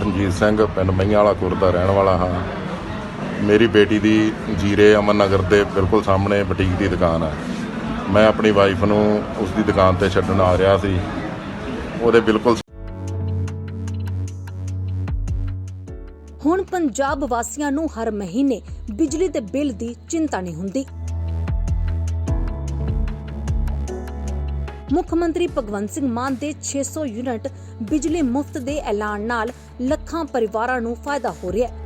ਮੈਂ ਸਿੰਘ, ਪਿੰਡ ਮਈਆਂ ਵਾਲਾ ਖੁਰਦ ਦਾ ਰਹਿਣ ਵਾਲਾ ਹਾਂ। ਮੇਰੀ ਬੇਟੀ ਦੀ ਜੀਰੇ ਅਮਨ ਨਗਰ ਦੇ ਬਿਲਕੁਲ ਸਾਹਮਣੇ ਬੁਟੀਕ ਦੀ ਦੁਕਾਨ ਹੈ ਮੈਂ ਆਪਣੀ ਵਾਈਫ ਨੂੰ ਉਸ ਦੀ ਦੁਕਾਨ ਤੇ ਛੱਡਣ ਆ ਰਿਹਾ ਸੀ। ਉਹਦੇ ਬਿਲਕੁਲ ਹੁਣ ਪੰਜਾਬ ਵਾਸੀਆਂ ਨੂੰ ਹਰ ਮਹੀਨੇ ਬਿਜਲੀ ਦੇ ਬਿੱਲ ਦੀ ਚਿੰਤਾ ਨਹੀਂ ਹੁੰਦੀ। ਮੁੱਖ ਮੰਤਰੀ ਭਗਵੰਤ ਸਿੰਘ ਮਾਨ ਦੇ 600 ਯੂਨਿਟ ਬਿਜਲੀ ਮੁਫਤ ਦੇ ਐਲਾਨ ਨਾਲ ਲੱਖਾਂ ਪਰਿਵਾਰਾਂ ਨੂੰ ਫਾਇਦਾ ਹੋ ਰਿਹਾ ਹੈ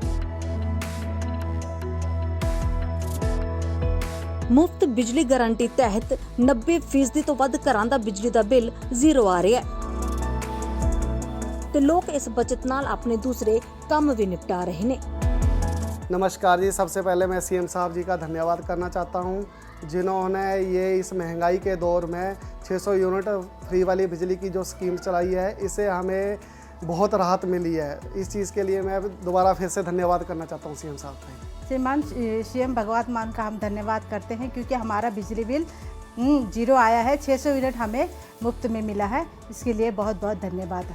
ਮੁਫਤ ਬਿਜਲੀ ਗਾਰੰਟੀ ਤਹਿਤ 90% ਤੋਂ ਵੱਧ ਘਰਾਂ ਦਾ ਬਿਜਲੀ ਦਾ ਬਿੱਲ ਜ਼ੀਰੋ ਆ ਰਿਹਾ ਹੈ ਤੇ ਲੋਕ ਇਸ ਬਚਤ ਨਾਲ ਆਪਣੇ ਦੂਸਰੇ ਕੰਮ ਵੀ ਨਿਪਟਾ ਰਹੇ ਨੇ नमस्कार जी सबसे पहले मैं सीएम साहब जी का धन्यवाद करना चाहता हूँ जिन्होंने ये इस महँगाई के दौर में 600 यूनिट फ्री वाली बिजली की जो स्कीम चलाई है इसे हमें बहुत राहत मिली है। इस चीज़ के लिए मैं दोबारा फिर से धन्यवाद करना चाहता हूँ सीएम साहब का श्रीमान सीएम भगवत मान का हम धन्यवाद करते हैं क्योंकि हमारा बिजली बिल हम्म, ज़ीरो आया है। 600 यूनिट हमें मुफ़्त में मिला है। इसके लिए बहुत बहुत धन्यवाद।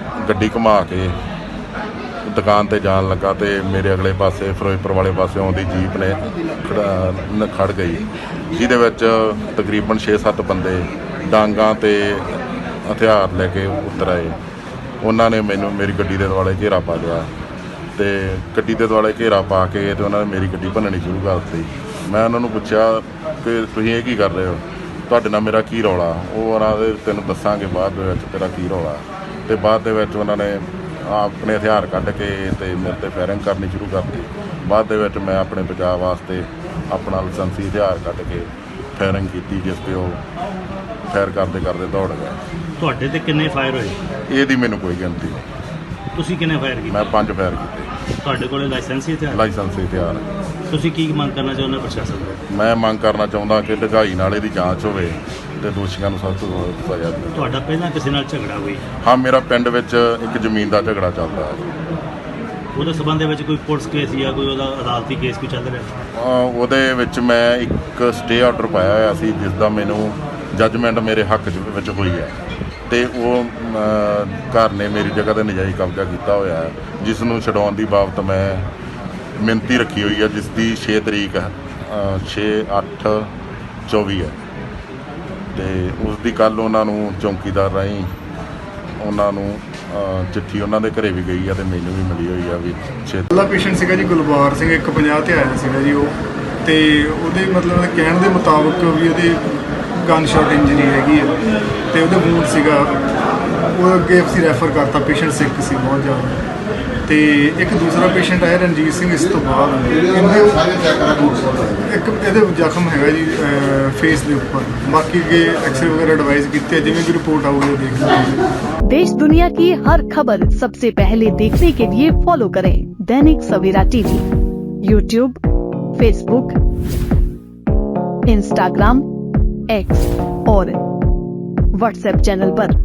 ਗੱਡੀ ਘੁਮਾ ਕੇ ਦੁਕਾਨ ਤੇ ਜਾਣ ਲੱਗਾ ਤੇ ਮੇਰੇ ਅਗਲੇ ਪਾਸੇ, ਫਿਰੋਜ਼ਪੁਰ ਵਾਲੇ ਪਾਸੇ ਆਉਂਦੀ ਜੀਪ ਨੇ ਖੜਾ- ਨ- ਖੜ ਗਈ। ਜਿਹਦੇ ਵਿੱਚ ਤਕਰੀਬਨ 6-7 ਬੰਦੇ ਡਾਂਗਾਂ ਤੇ ਹਥਿਆਰ ਲੈ ਕੇ ਉਤਰ ਆਏ। ਉਹਨਾਂ ਨੇ ਮੈਨੂੰ ਮੇਰੀ ਗੱਡੀ ਦੇ ਦੁਆਲੇ ਘੇਰਾ ਪਾ ਲਿਆ ਤੇ ਗੱਡੀ ਦੇ ਦੁਆਲੇ ਘੇਰਾ ਪਾ ਕੇ ਤੇ ਉਹਨਾਂ ਨੇ ਮੇਰੀ ਗੱਡੀ ਭੰਨਣੀ ਸ਼ੁਰੂ ਕਰ ਦਿੱਤੀ। ਮੈਂ ਉਹਨਾਂ ਨੂੰ ਪੁੱਛਿਆ ਕਿ ਤੁਸੀਂ ਇਹ ਕੀ ਕਰ ਰਹੇ ਹੋ? ਤੁਹਾਡੇ ਨਾਲ ਮੇਰਾ ਕੀ ਰੌਲਾ? ਉਹ ਉਹਨਾਂ ਦੇ ਤੈਨੂੰ ਦੱਸਾਂਗੇ ਬਾਅਦ ਦੇ ਵਿੱਚ ਤੇਰਾ ਕੀ ਰੌਲਾ? ਤੇ ਬਾਅਦ ਦੇ ਵਿੱਚ ਉਹਨਾਂ ਨੇ ਆਪਣੇ ਹਥਿਆਰ ਕੱਢ ਕੇ ਤੇ ਮੇਰੇ ਤੇ ਫਾਇਰਿੰਗ ਕਰਨੀ ਸ਼ੁਰੂ ਕਰਤੀ। ਬਾਅਦ ਦੇ ਵਿੱਚ ਮੈਂ ਆਪਣੇ ਬਚਾਅ ਵਾਸਤੇ ਆਪਣਾ ਲਾਇਸੈਂਸੀ ਹਥਿਆਰ ਕੱਢ ਕੇ ਫਾਇਰਿੰਗ ਕੀਤੀ ਜਿਸ ਤੇ ਉਹ ਫਾਇਰ ਕਰਦੇ ਕਰਦੇ ਦੌੜ ਗਿਆ ਤੁਹਾਡੇ ਤੇ ਕਿੰਨੇ ਫਾਇਰ ਹੋਏ? ਇਹਦੀ ਮੈਨੂੰ ਕੋਈ ਗਿਣਤੀ ਨਹੀਂ। ਤੁਸੀਂ ਕਿੰਨੇ ਫਾਇਰ ਕੀਤੇ? ਮੈਂ ਪੰਜ ਫਾਇਰ ਕੀਤੇ। ਤੁਹਾਡੇ ਕੋਲੇ ਲਾਇਸੈਂਸ ਹੀ ਤੇ ਲਾਇਸੈਂਸੀ ਹਥਿਆਰ। ਤੁਸੀਂ ਕੀ ਮੰਗ ਕਰਨਾ ਚਾਹੁੰਦੇ ਹੋ ਪ੍ਰਸ਼ਾਸਨ ਤੋਂ? ਮੈਂ ਮੰਗ ਕਰਨਾ ਚਾਹੁੰਦਾ ਕਿ ਢਗਾਈ ਨਾਲ ਇਹਦੀ ਜਾਂਚ ਹੋਵੇ। ਤੇ ਦੋਸ਼ੀਆਂ ਨੂੰ ਸਖਤ ਤੋਂ ਸਜ਼ਾ ਦਿੱਤੀ ਤੁਹਾਡਾ ਪਹਿਲਾਂ ਕਿਸੇ ਨਾਲ ਝਗੜਾ ਹੋਈ ਹਾਂ ਮੇਰਾ ਪਿੰਡ ਵਿੱਚ ਇੱਕ ਜ਼ਮੀਨ ਦਾ ਝਗੜਾ ਚੱਲਦਾ ਹੈ। ਉਹਦੇ ਸਬੰਧ ਦੇ ਵਿੱਚ ਕੋਈ ਪੁਲਿਸ ਕੇਸ ਜਾਂ ਕੋਈ ਉਹਦਾ ਅਦਾਲਤੀ ਕੇਸ ਕੋਈ ਚੱਲ ਰਿਹਾ? ਅਹ ਉਹਦੇ ਵਿੱਚ ਮੈਂ ਇੱਕ ਸਟੇ ਆਰਡਰ ਪਾਇਆ ਹੋਇਆ ਸੀ ਜਿਸ ਦਾ ਮੈਨੂੰ ਜੱਜਮੈਂਟ ਮੇਰੇ ਹੱਕ ਚ- ਵਿੱਚ ਹੋਈ ਹੈ। ਤੇ ਉਹ ਘਰ ਨੇ ਮੇਰੀ ਜਗ੍ਹਾ ਤੇ ਨਜਾਇਜ਼ ਕਬਜ਼ਾ ਕੀਤਾ ਹੋਇਆ ਹੈ ਜਿਸ ਨੂੰ ਛਡਾਉਣ ਦੀ ਬਾਬਤ ਮੈਂ ਮਿਹਨਤੀ ਰੱਖੀ ਹੋਈ ਹੈ ਜਿਸ ਦੀ 6 ਤਰੀਕ ਹੈ 6 8 24 ਹੈ। ਤੇ ਉਸ ਦੀ ਕੱਲ ਉਹਨਾਂ ਨੂੰ ਚੌਕੀਦਾਰ ਰਾਹੀਂ ਉਹਨਾਂ ਨੂੰ ਅਹ, ਚਿੱਠੀ ਉਹਨਾਂ ਦੇ ਘਰੇ ਵੀ ਗਈ ਆ ਤੇ ਮੈਨੂੰ ਵੀ ਮਿਲੀ ਹੋਈ ਆ ਵੀ ਛੇ ਪਹਿਲਾ ਪੇਸ਼ੈਂਟ ਸੀਗਾ ਜੀ ਗੁਲਬਾਰ ਸਿੰਘ 150 ਤੇ ਆਇਆ ਸੀਗਾ ਜੀ ਉਹ। ਤੇ ਉਹਦੇ ਮਤਲਬ ਕਹਿਣ ਦੇ ਮੁਤਾਬਕ ਵੀ ਉਹਦੀ ਗਨ ਸ਼ਾਟ ਇੰਜਰੀ ਹੈਗੀ ਹੈ ਤੇ ਉਹਦੇ ਵੂਡ ਸੀਗਾ। ਉਹ ਅੱਗੇ ਅਸੀਂ ਰੈਫਰ ਕਰਤਾ ਪੇਸ਼ੈਂਟ ਸਿੱਕ ਸੀ ਬਹੁਤ ਜ਼ਿਆਦਾ। ਤੇ ਇੱਕ ਦੂਸਰਾ ਪੇਸ਼ੈਂਟ ਆਇਆ ਰਣਜੀਤ ਸਿੰਘ ਇਸ ਤੋਂ ਬਾਅਦ ਇਹਦੇ ਇੱਕ ਇਹਦੇ ਜ਼ਖਮ ਹੈਗਾ ਜੀ ਫੇਸ ਦੇ ਉੱਪਰ ਬਾਕੀ ਅੱਗੇ ਐਕਸਰੇ ਵਗੈਰਾ ਐਡਵਾਈਸ ਕੀਤੇ ਆ, ਜਿਵੇਂ ਵੀ ਰਿਪੋਰਟ ਆਊਗੀ ਉਹ ਦੇਖ ਲਾਂਗੇ देश दुनिया की हर खबर सबसे पहले देखने के लिए फॉलो करें Dainik Savera TV YouTube Facebook Instagram X और व्हाट्सएप चैनल पर।